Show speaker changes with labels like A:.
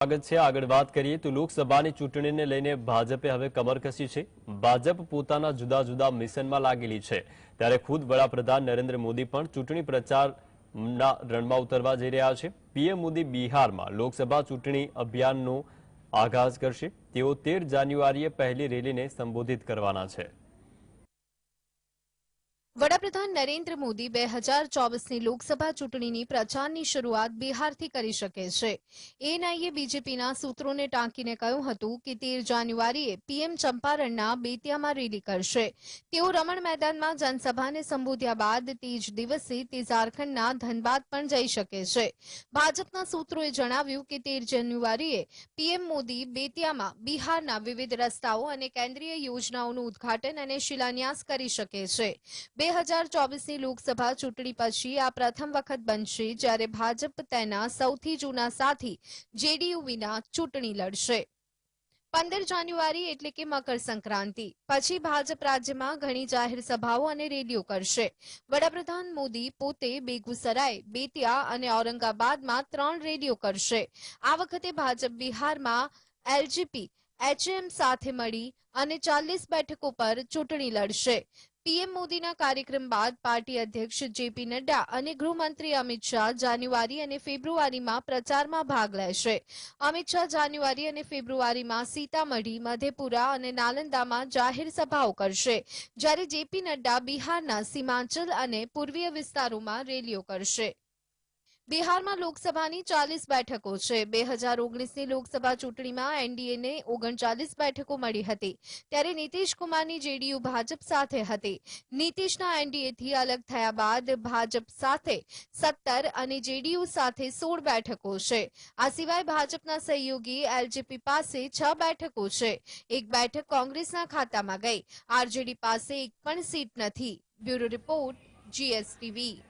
A: સ્વાગત છે. આગળ વાત કરીએ તો લોકસભાની ચૂંટણીને લઈને ભાજપે હવે કમર કસી છે. ભાજપ પોતાના જુદા જુદા મિશનમાં લાગેલી છે. ત્યારે ખુદ વડાપ્રધાન નરેન્દ્ર મોદી પણ ચૂંટણી પ્રચારના રણમાં ઉતરવા જઈ રહ્યા છે. પીએમ મોદી બિહારમાં લોકસભા ચૂંટણી અભિયાનનો આગાઝ કરશે. તેઓ તેર જાન્યુઆરીએ પહેલી રેલીને સંબોધિત કરવાના છે.
B: વડાપ્રધાન નરેન્દ્ર મોદી બે હજાર ચોવીસની લોકસભા ચૂંટણીની પ્રચારની શરૂઆત બિહારથી કરી શકે છે. એનઆઈએ બીજેપીના સૂત્રોને ટાંકીને કહ્યું હતું કે તેર જાન્યુઆરીએ પીએમ ચંપારણના બેતિયામાં રેલી કરશે. તેઓ રમણ મેદાનમાં જનસભાને સંબોધ્યા બાદ તે જ દિવસે તે ઝારખંડના ધનબાદ પણ જઈ શકે છે. ભાજપના સૂત્રોએ જણાવ્યું કે તેર જાન્યુઆરીએ પીએમ મોદી બેતિયામાં બિહારના વિવિધ રસ્તાઓ અને કેન્દ્રીય યોજનાઓનું ઉદ્ઘાટન અને શિલાન્યાસ કરી શકે છે. બે હજાર ચોવીસની લોકસભા ચૂંટણી પછી આ પ્રથમ વખત બનશે જ્યારે ભાજપ તેના સૌથી જૂના સાથી જેડીયુ વિના ચૂંટણી લડશે. પંદર જાન્યુઆરી એટલે કે મકર સંક્રાંતિ. પછી ભાજપ રાજ્યમાં ઘણી જાહેર સભાઓ અને રેલીઓ કરશે. વડાપ્રધાન મોદી પોતે બેગુસરાય, બેતિયા અને ઔરંગાબાદમાં ત્રણ રેલીઓ કરશે. આ વખતે ભાજપ બિહારમાં એલજીપી, એચએમ સાથે મળી અને ચાલીસ બેઠકો પર ચૂંટણી લડશે. પીએમ મોદીના કાર્યક્રમ બાદ પાર્ટી અધ્યક્ષ જેપી નડ્ડા અને ગૃહમંત્રી અમિત શાહ જાન્યુઆરી અને ફેબ્રુઆરીમાં પ્રચારમાં ભાગ લેશે. અમિત શાહ જાન્યુઆરી અને ફેબ્રુઆરીમાં સીતામઢી, મધેપુરા અને નાલંદામાં જાહેર સભાઓ કરશે, જ્યારે જેપી નડ્ડા બિહારના સીમાંચલ અને પૂર્વીય વિસ્તારોમાં રેલીઓ કરશે. બિહારમાં લોકસભાની ચાલીસ બેઠકો છે. બે હજાર ઓગણીસની લોકસભા ચૂંટણીમાં એનડીએને ઓગણચાલીસ બેઠકો મળી હતી. ત્યારે નીતિશ કુમારની જેડીયુ ભાજપ સાથે હતી. નીતિશના એનડીએથી અલગ થયા બાદ ભાજપ સાથે સત્તર અને જેડીયુ સાથે સોળ બેઠકો છે. આ સિવાય ભાજપના સહયોગી એલજેપી પાસે છ બેઠકો છે. એક બેઠક કોંગ્રેસના ખાતામાં ગઈ. આરજેડી પાસે એક પણ સીટ નથી. Bureau report GSTV.